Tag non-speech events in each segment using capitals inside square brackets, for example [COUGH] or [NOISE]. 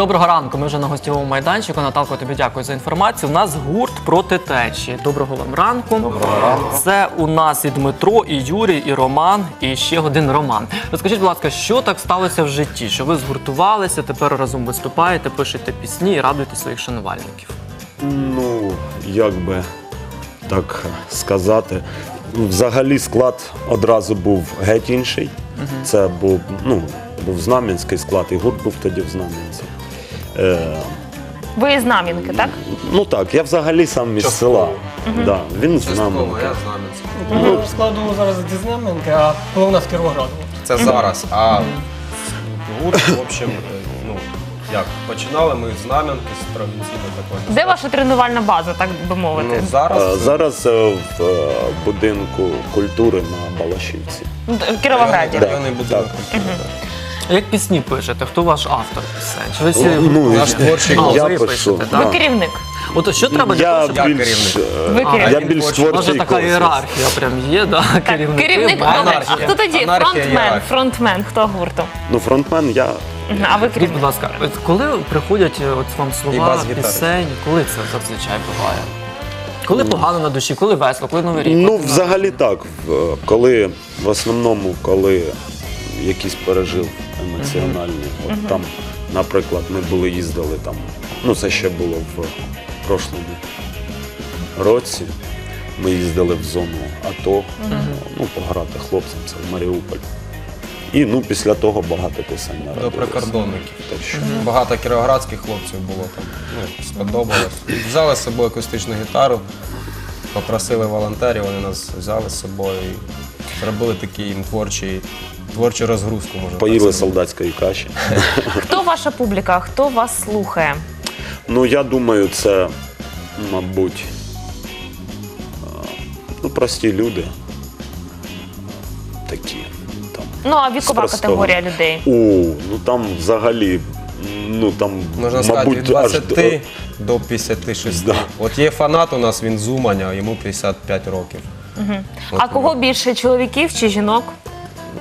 Доброго ранку. Ми вже на гостєвому майданчику. Наталко, тобі дякую за інформацію. У нас гурт проти течії. Доброго вам ранку. Доброго ранку. Це у нас і Дмитро, і Юрій, і Роман, і ще один Роман. Розкажіть, будь ласка, що так сталося в житті? Що ви згуртувалися, тепер разом виступаєте, пишете пісні і радуєте своїх шанувальників? Ну, як би так сказати. Взагалі склад одразу був геть інший. Це був, ну, був Знам'янський склад, і гурт був тоді в Знам'янці. Е, Ви із Знам'янки, так? ну так, я взагалі сам із села. Да, він з Частково, Знам'янки. я знам'янський. Ми в складу зараз зі Знам'янки, а половина з Кіровограду. Це зараз. А гурт, в общем, е, ну, як, починали ми з знам'янки, з провінційної такої. Де ваша тренувальна база, так би мовити? Ну, Е, зараз Зараз е, в е, будинку культури на Балашівці. Ну, В Кіровограді. Районний будинок. Так. А Як пісні пишете? Хто ваш автор пісень? Чи ви всі Ну, Наш творчий А, я ви пишу. пишете. Ви так? керівник. От що треба для того, Я щоб Я більш, керівник. е, Ви керівник. я більш Може, творчий Може така ієрархія прям є, да? керівники. Керівник добре. А хто тоді? Анархія, Фронтмен. ієрархія. Фронтмен, хто гурту? Ну, фронтмен я Мгм, А ви Скажіть, будь ласка, от коли приходять е, от вам слова, пісень, коли це зазвичай буває? Коли погано на душі, коли весело, коли новий рік? Ну, взагалі так. В- Коли в основному, коли якийсь пережив емоціональний, от там, наприклад, ми були їздили там. Ну, це ще було в прошлому році. Ми їздили в зону АТО, ну, пограти хлопцям, це в Маріуполь. І ну, після того багато пісень До народилось. прикордонників. Так що, Багато кіровоградських хлопців було там. Ну, сподобалось. Взяли з собою акустичну гітару, попросили волонтерів, вони нас взяли з собою і зробили такий їм творчий, творчу розгрузку, можна поїли так сказати. солдатської каші. Хто ваша публіка? Хто вас слухає? Ну, я думаю, це, мабуть, е, ну, прості люди. Такі. Там. Ну, а вікова простого. категорія людей. О, ну там взагалі, ну там, Можна сказати, від аж 20 до 56. Да. От є фанат у нас, він з Уманя, йому 55 років. А кого більше чоловіків чи жінок?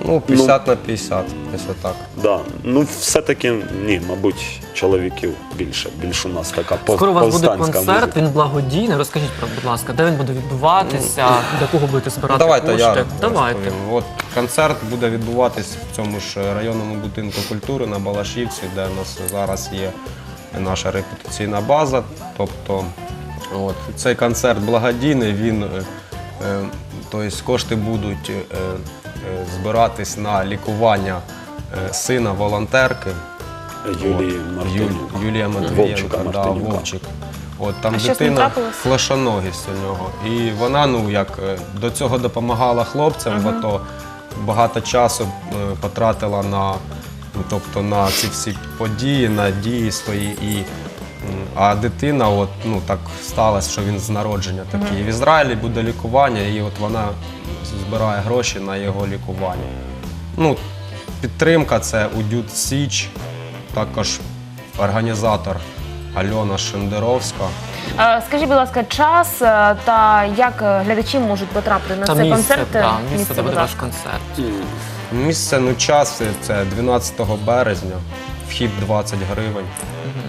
Ну, 50 на 50, десь отак. Да. Ну, все-таки ні, мабуть, чоловіків більше. Більш у нас така пов- Скоро у вас буде повстанська концерт, музика. він благодійний. Розкажіть, про, будь ласка, де він буде відбуватися, для кого будете Ну, збирати давайте кошти? я Давайте. розповім. От концерт буде відбуватись в цьому ж районному будинку культури на Балашівці, де у нас зараз є наша репетиційна база. Тобто, от цей концерт благодійний. Він е, тобто кошти будуть е, е, збиратись на лікування е, сина волонтерки. Юлії Мартиненко. Юлія Матвієнка, да. Вовчик. От там А дитина флешоногість у нього. І вона, ну як е, до цього допомагала хлопцям, в АТО багато часу е, потратила на, ну, тобто на ці всі події, на дії свої. І, а дитина, от, ну так сталося, що він з народження такий. В Ізраїлі буде лікування, і от вона збирає гроші на його лікування. Ну, підтримка це Удют Січ, також організатор Альона Шендеровська. Е, Скажіть, будь ласка, час е, та як е, глядачі можуть потрапити на Та цей місце, концерт? да, місце, Місце, де будь буде ваш ласка. концерт. Місце, ну час це 12 березня, вхід 20 гривень,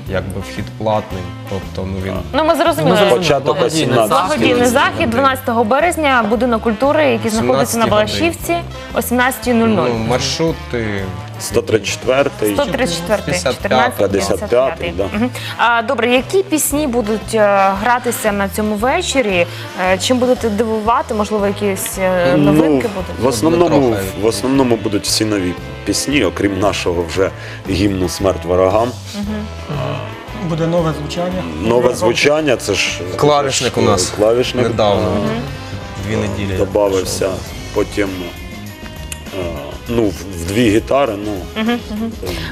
якби вхід платний. Тобто, ну він Ну, ми зрозуміли. зрозуміли, Початок благодійний 18. Благодійний захід 12 березня, будинок культури, який знаходиться на 17 Балашівці о 17.00. ну, маршрути 134-й. 134, 55, 14, да. Мгм. А, добре, які пісні будуть е, гратися на цьому вечорі? Е, Чим будете дивувати? Можливо, якісь е, новинки ну, будуть? В основному, Трохи. в основному будуть всі нові пісні, окрім нашого вже гімну Смерть ворогам. Буде нове звучання. Нове звучання, це ж клавішник у нас клавішник недавно, дві неділі. додався. Потім е, ну, в, в дві гітари, ну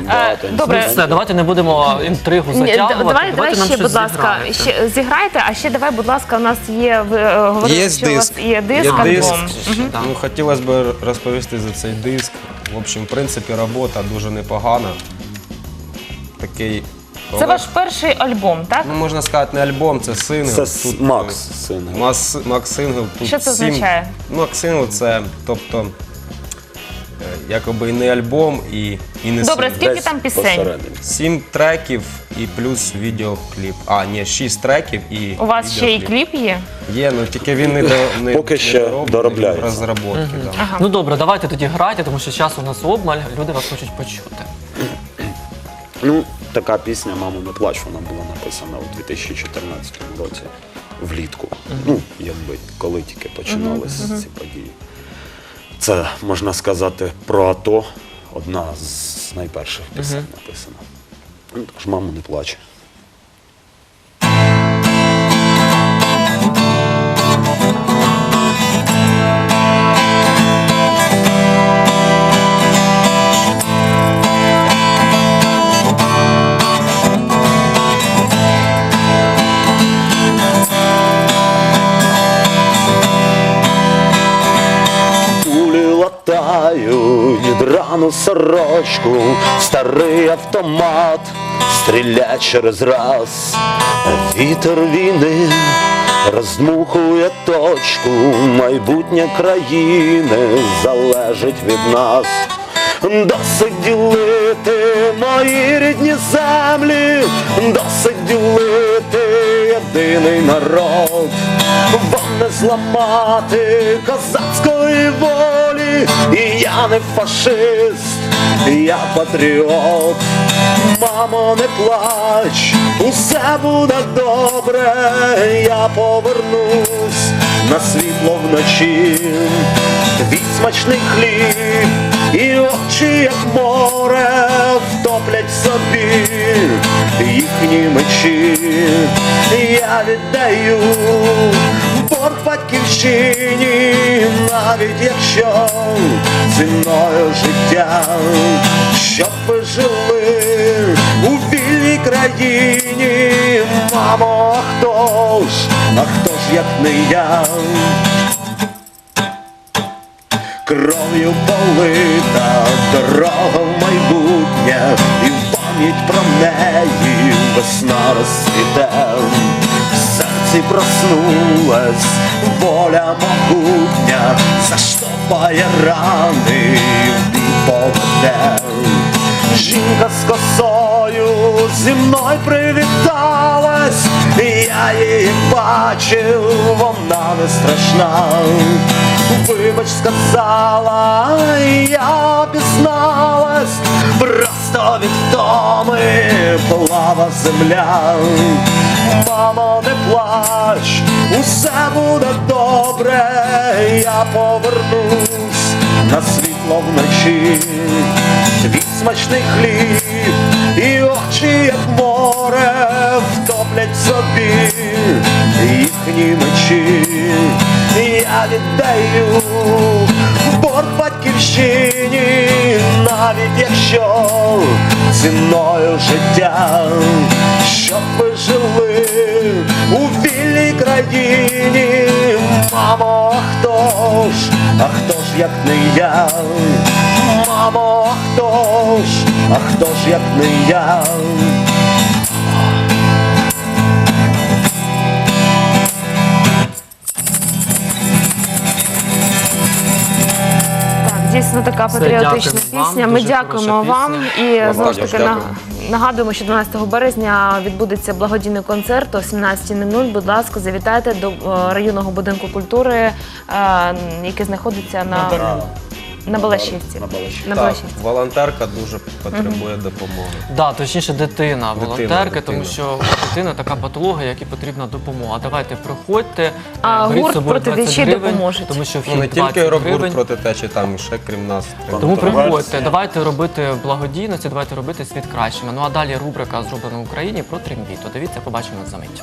багато Е, добре. інструментів. Все, давайте не будемо інтригу Ні, затягувати. давай, давай нам ще, щось будь ласка, зіграєте. ще зіграйте, а ще давай, будь ласка, у нас є, ви е, говорили, Є що у вас диск. є диск, Є диск. альбом. Ну, хотілося б розповісти за цей диск. В общем, в принципі, робота дуже непогана. Такий. Це ваш перший альбом, так? Ну, можна сказати, не альбом, це сингл. Це с- Макс е, сингл. Макс, Макс сингл. Тут Що це сім- означає? Макс сингл це, тобто, якоби і не альбом, і, і не Добре, сингл. скільки там пісень? посередині. Сім треків і плюс відеокліп. А, ні, шість треків і У вас ще і відеокліп. кліп є? Є, ну тільки він не, до, не Поки не ще дороблений, доробляється. в розробці. Да. Ну добре, давайте тоді грайте, тому що часу у нас обмаль, люди вас хочуть почути. [CLEARS THROAT] Ну, така пісня Мамо, не плач, вона була написана у 2014 році влітку. Ну, якби коли тільки починалися ці події. Це можна сказати про АТО. Одна з найперших пісень написана. Тож мама не плач. Драну сорочку, старий автомат стріляє через раз, вітер війни роздмухує точку, майбутнє країни залежить від нас. Досить ділити мої рідні землі, досить ділити єдиний народ, вам не зламати козацької волі, і я не фашист, я патріот. Мамо, не плач, усе буде добре, я повернусь на світло вночі, твій смачний хліб і очі, як море, втоплять собі їхні мечі. Я віддаю борг батьківщині, навіть якщо ціною життя, щоб ви жили у вільній країні, мамо, а хто ж, а хто ж як не я? Кров'ю полита дорога в майбутнє, і в пам'ять про неї весна розцвіте. В серці проснулась воля могутня, заштопає рани, поведе. Жінка з косою зі мною привіталась, я її бачив, вона не страшна. Вибач, сказала, я пізналась, просто від втоми плава земля. Мамо, не плач, усе буде добре, я повернусь на світло вночі, твій смачний хліб і очі, як море, втоплять собі їхні мечі. Я віддаю навіть якщо ціною життя, щоб ви жили у вільній країні, мамо, а хто ж, а хто ж як не я, мамо, а хто ж, а хто ж як не я. Дійсно така Все, патріотична вам, пісня. Ми дуже дякуємо хороша вам і Вам знову ж також таки на- нагадуємо, що 12 березня відбудеться благодійний концерт о 17.00. Будь ласка, завітайте до е, районного будинку культури, е, який знаходиться на. На Балашівці. На Балашівці. На Так, Балашівці. волонтерка дуже потребує допомоги. Да, точніше, дитина, волонтерка, дитина. тому що у дитини така патологія, якій потрібна допомога. Давайте приходьте, е, А беріть з гурт собою проти 20 течії гривень, допоможуть. тому що вхід Ну, не 20 тільки гривень. проти течі, там і ще крім нас. треба. Тому приходьте, давайте робити благодійності, давайте робити світ кращими. Ну а далі рубрика зроблена в Україні про трембіту. Дивіться, побачимо за мить.